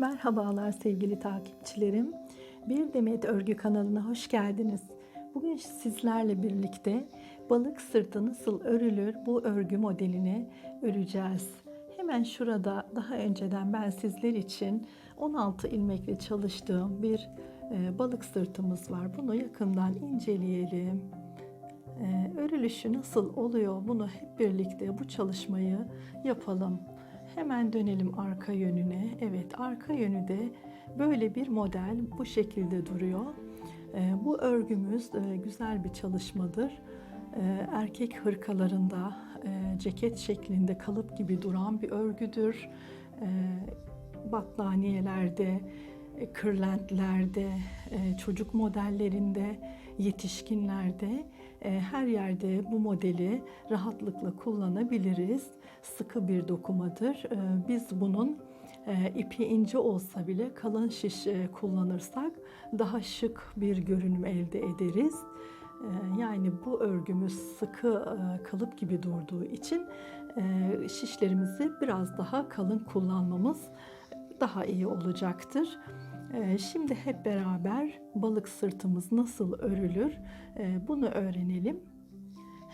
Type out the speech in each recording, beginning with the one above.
Merhabalar sevgili takipçilerim. Bir Demet Örgü kanalına hoş geldiniz. Bugün sizlerle birlikte balık sırtı nasıl örülür bu örgü modelini öreceğiz. Hemen şurada daha önceden ben sizler için 16 ilmekle çalıştığım bir e, balık sırtımız var. Bunu yakından inceleyelim. E, örülüşü nasıl oluyor bunu hep birlikte bu çalışmayı yapalım. Hemen dönelim arka yönüne. Evet arka yönü de böyle bir model bu şekilde duruyor. E, bu örgümüz e, güzel bir çalışmadır. E, erkek hırkalarında e, ceket şeklinde kalıp gibi duran bir örgüdür. E, battaniyelerde, e, kırlentlerde, çocuk modellerinde, yetişkinlerde her yerde bu modeli rahatlıkla kullanabiliriz. Sıkı bir dokumadır. E, Biz bunun e, ipi ince olsa bile kalın şiş e, kullanırsak daha şık bir görünüm elde ederiz. E, Yani bu örgümüz sıkı e, kalıp gibi durduğu için e, şişlerimizi biraz daha kalın kullanmamız daha iyi olacaktır. Ee, Şimdi hep beraber balık sırtımız nasıl örülür ee, bunu öğrenelim.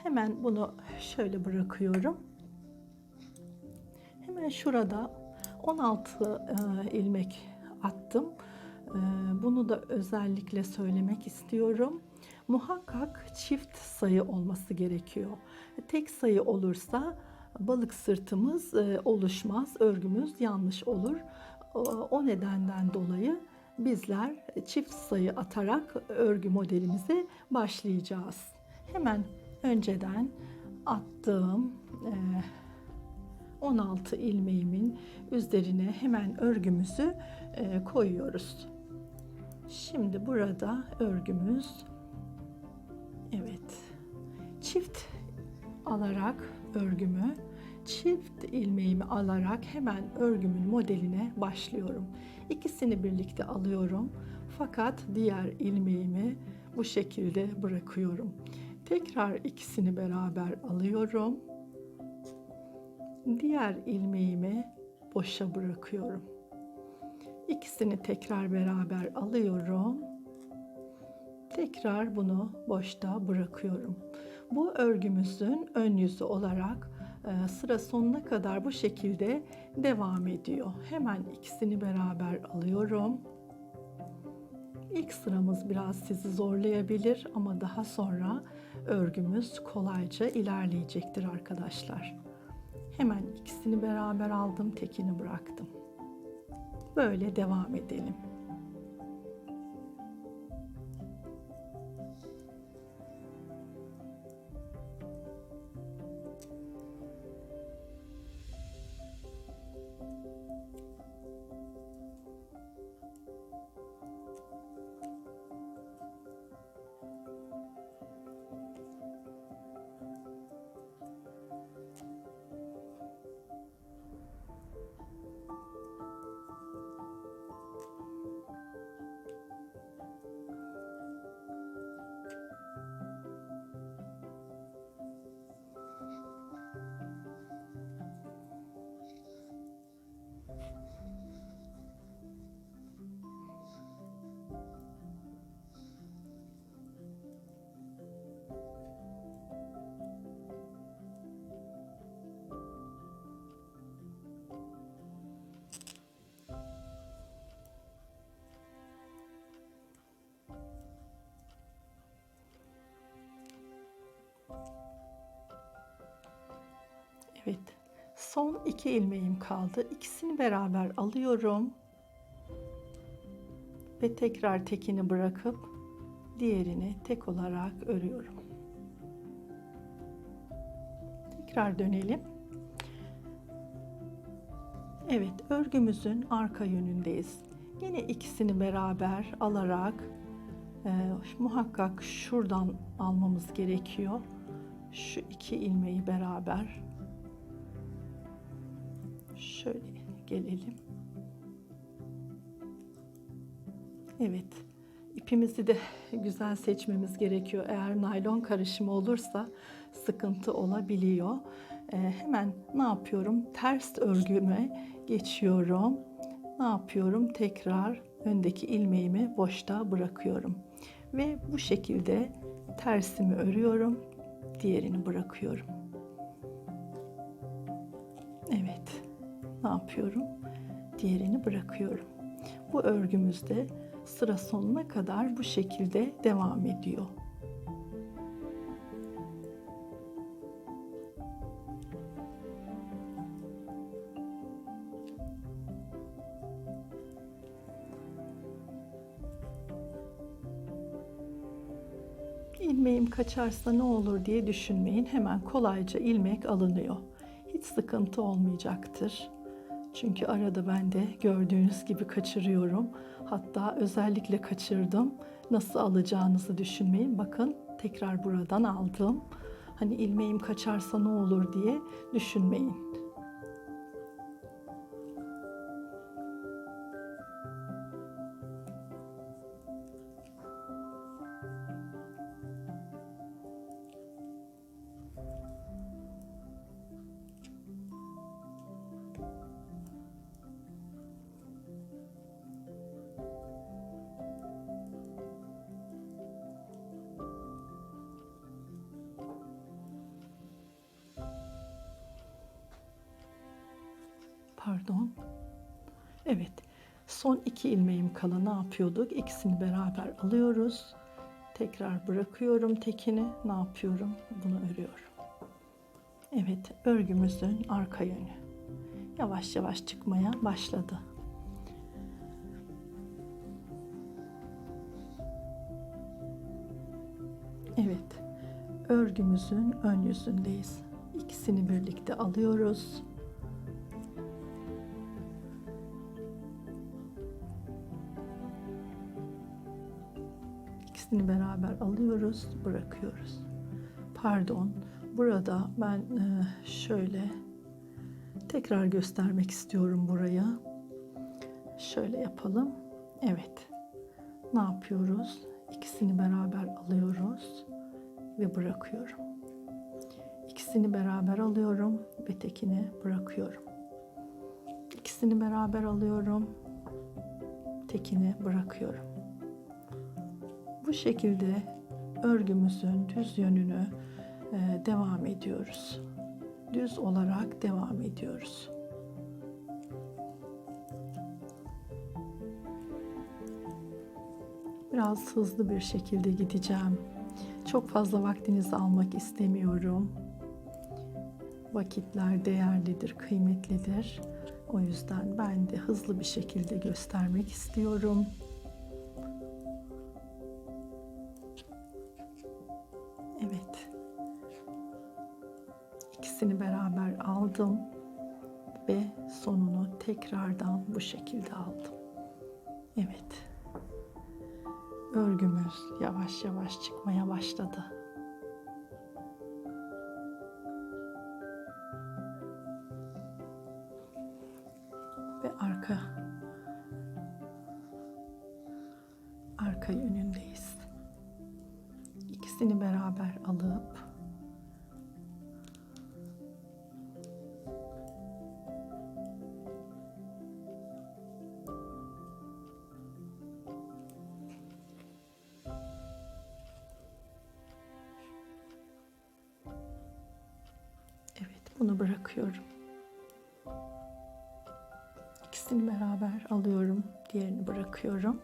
Hemen bunu şöyle bırakıyorum. Hemen şurada 16 e, ilmek attım. Ee, Bunu da özellikle söylemek istiyorum. Muhakkak çift sayı olması gerekiyor. Tek sayı olursa balık sırtımız e, oluşmaz, örgümüz yanlış olur. O- nedenden dolayı bizler çift sayı atarak örgü modelimize başlayacağız. Hemen önceden attığım e, 16 ilmeğimin üzerine hemen örgümüzü e, koyuyoruz. Şimdi burada örgümüz evet çift alarak örgümü çift ilmeğimi alarak hemen örgümün modeline başlıyorum. İkisini birlikte alıyorum fakat diğer ilmeğimi bu şekilde bırakıyorum. Tekrar ikisini beraber alıyorum. Diğer ilmeğimi boşa bırakıyorum. İkisini tekrar beraber alıyorum. Tekrar bunu boşta bırakıyorum. Bu örgümüzün ön yüzü olarak sıra sonuna kadar bu şekilde devam ediyor. Hemen ikisini beraber alıyorum. İlk sıramız biraz sizi zorlayabilir ama daha sonra örgümüz kolayca ilerleyecektir arkadaşlar. Hemen ikisini beraber aldım, tekini bıraktım. Böyle devam edelim. Evet. Son iki ilmeğim kaldı. İkisini beraber alıyorum. Ve tekrar tekini bırakıp diğerini tek olarak örüyorum. Tekrar dönelim. Evet, örgümüzün arka yönündeyiz. Yine ikisini beraber alarak e, muhakkak şuradan almamız gerekiyor. Şu iki ilmeği beraber Şöyle gelelim. Evet. ipimizi de güzel seçmemiz gerekiyor. Eğer naylon karışımı olursa sıkıntı olabiliyor. Ee, hemen ne yapıyorum? Ters örgüme geçiyorum. ne yapıyorum? Tekrar öndeki ilmeğimi boşta bırakıyorum. Ve bu şekilde tersimi örüyorum. Diğerini bırakıyorum. Evet. Ne yapıyorum? Diğerini bırakıyorum. Bu örgümüzde sıra sonuna kadar bu şekilde devam ediyor. ilmeğim kaçarsa ne olur diye düşünmeyin. Hemen kolayca ilmek alınıyor. Hiç sıkıntı olmayacaktır. Çünkü arada ben de gördüğünüz gibi kaçırıyorum. Hatta özellikle kaçırdım. Nasıl alacağınızı düşünmeyin. Bakın tekrar buradan aldım. Hani ilmeğim kaçarsa ne olur diye düşünmeyin. Pardon. Evet. Son iki ilmeğim kala ne yapıyorduk? İkisini beraber alıyoruz. Tekrar bırakıyorum tekini. Ne yapıyorum? Bunu örüyorum. Evet, örgümüzün arka yönü. Yavaş yavaş çıkmaya başladı. Evet, örgümüzün ön yüzündeyiz. İkisini birlikte alıyoruz. İkisini beraber alıyoruz, bırakıyoruz. Pardon, burada ben e, şöyle tekrar göstermek istiyorum buraya. Şöyle yapalım. Evet. Ne yapıyoruz? İkisini beraber alıyoruz ve bırakıyorum. İkisini beraber alıyorum ve tekini bırakıyorum. İkisini beraber alıyorum, tekini bırakıyorum. Bu şekilde örgümüzün düz yönünü e, devam ediyoruz. Düz olarak devam ediyoruz. Biraz hızlı bir şekilde gideceğim. Çok fazla vaktinizi almak istemiyorum. Vakitler değerlidir, kıymetlidir. O yüzden ben de hızlı bir şekilde göstermek istiyorum. İkisini beraber aldım ve sonunu tekrardan bu şekilde aldım. Evet. Örgümüz yavaş yavaş çıkmaya başladı. Ve arka arka yönündeyiz. İkisini beraber alıp bunu bırakıyorum. İkisini beraber alıyorum, diğerini bırakıyorum.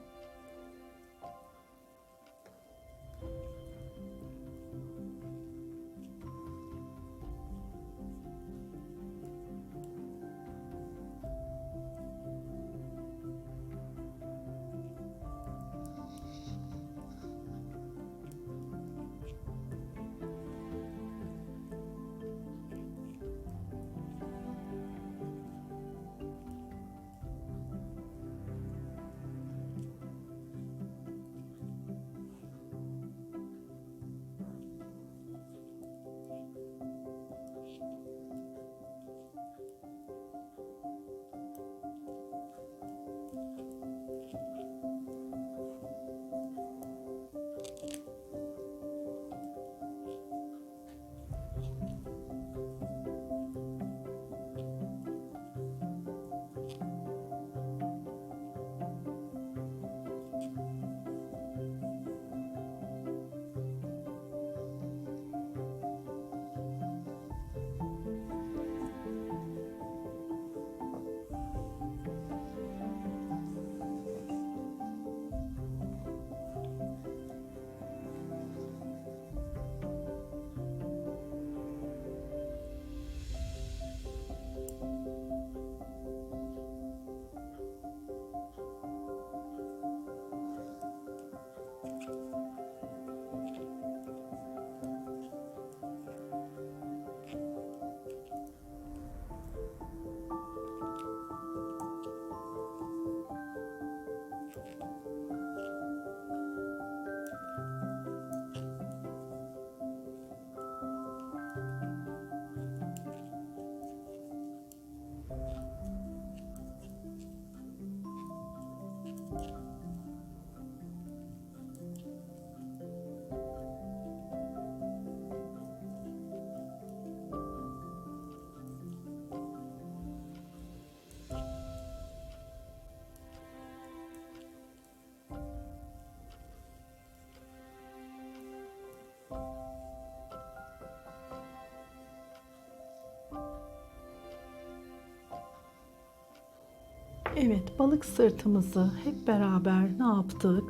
Evet, balık sırtımızı hep beraber ne yaptık?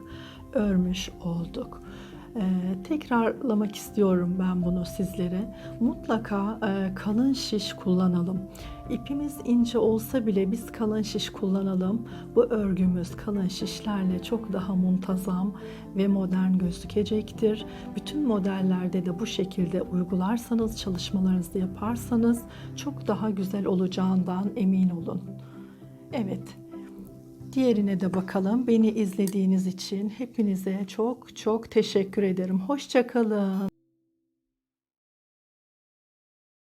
Örmüş olduk. Ee, tekrarlamak istiyorum ben bunu sizlere. Mutlaka e, kalın şiş kullanalım. İpimiz ince olsa bile biz kalın şiş kullanalım. Bu örgümüz kalın şişlerle çok daha muntazam ve modern gözükecektir. Bütün modellerde de bu şekilde uygularsanız, çalışmalarınızı yaparsanız çok daha güzel olacağından emin olun. Evet. Diğerine de bakalım. Beni izlediğiniz için hepinize çok çok teşekkür ederim. Hoşçakalın.